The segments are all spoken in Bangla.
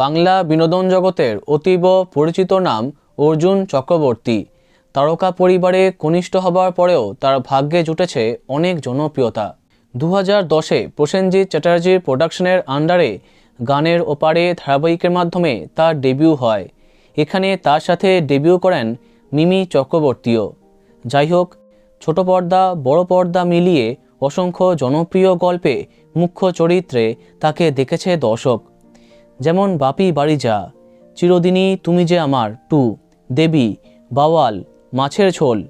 বাংলা বিনোদন জগতের অতীব পরিচিত নাম অর্জুন চক্রবর্তী। তারকা পরিবারে কনিষ্ঠ হবার পরেও তার ভাগ্যে জুটেছে অনেক জনপ্রিয়তা। দু হাজার দশে প্রসেনজিৎ চ্যাটার্জির প্রোডাকশনের আন্ডারে গানের ওপারে ধারাবাহিকের মাধ্যমে তার ডেবিউ হয়। এখানে তার সাথে ডেবিউ করেন মিমি চক্রবর্তীও। যাই হোক, ছোট পর্দা, বড় পর্দা মিলিয়ে অসংখ্য জনপ্রিয় গল্পে মুখ্য চরিত্রে তাকে দেখেছে দর্শক। যেমন বাপি বাড়ি যা, চিরদিনই তুমি যে আমার, টু, দেবী, বাওয়াল, মাছের ঝোল।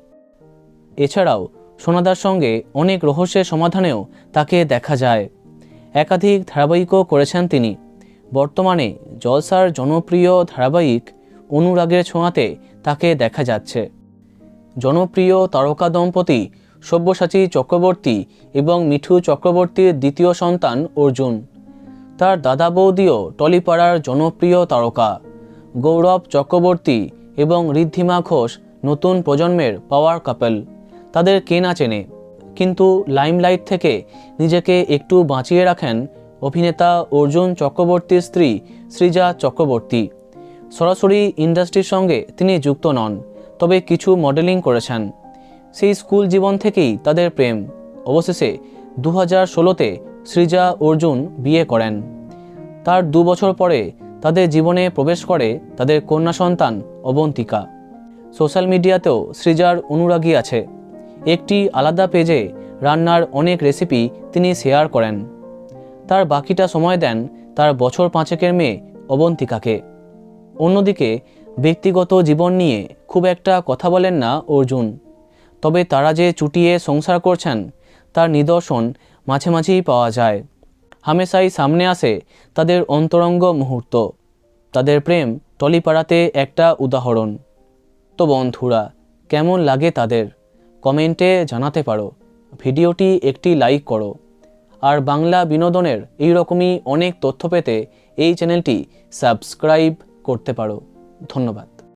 এছাড়াও সোনাদার সঙ্গে অনেক রহস্যের সমাধানেও তাকে দেখা যায়। একাধিক ধারাবাহিকও করেছেন তিনি। বর্তমানে জলসার জনপ্রিয় ধারাবাহিক অনুরাগের ছোঁয়াতে তাকে দেখা যাচ্ছে। জনপ্রিয় তারকা দম্পতি সব্যসাচী চক্রবর্তী এবং মিঠু চক্রবর্তীর দ্বিতীয় সন্তান অর্জুন। তার দাদা বৌদিও টলিপাড়ার জনপ্রিয় তারকা। গৌরব চক্রবর্তী এবং ঋদ্ধিমা ঘোষ নতুন প্রজন্মের পাওয়ার কাপল তাদের কে না চেনে। কিন্তু লাইমলাইট থেকে নিজেকে একটু বাঁচিয়ে রাখেন অভিনেতা অর্জুন চক্রবর্তীর স্ত্রী সৃজা চক্রবর্তী। সরাসরি ইন্ডাস্ট্রির সঙ্গে তিনি যুক্ত নন, তবে কিছু মডেলিং করেছেন। সেই স্কুল জীবন থেকেই তাদের প্রেম। অবশেষে দু হাজার ষোলোতে সৃজা অর্জুন বিয়ে করেন। তার দু বছর পরে তাদের জীবনে প্রবেশ করে তাদের কন্যা সন্তান অবন্তিকা। সোশ্যাল মিডিয়াতেও সৃজার অনুরাগী আছে। একটি আলাদা পেজে রান্নার অনেক রেসিপি তিনি শেয়ার করেন। তার বাকিটা সময় দেন তার বছর পাঁচেকের মেয়ে অবন্তিকাকে। অন্যদিকে ব্যক্তিগত জীবন নিয়ে খুব একটা কথা বলেন না অর্জুন। তবে তারা যে চুটিয়ে সংসার করছেন, তার নিদর্শন মাঝে মাঝেই পাওয়া যায়। হামেশাই সামনে আসে তাদের অন্তরঙ্গ মুহূর্ত। তাদের প্রেম টলিপাড়াতে একটা উদাহরণ। তো বন্ধুরা, কেমন লাগে তাদের? কমেন্টে জানাতে পারো। ভিডিওটি একটি লাইক করো। আর বাংলা বিনোদনের এই রকমই অনেক তথ্য পেতে এই চ্যানেলটি সাবস্ক্রাইব করতে পারো। ধন্যবাদ।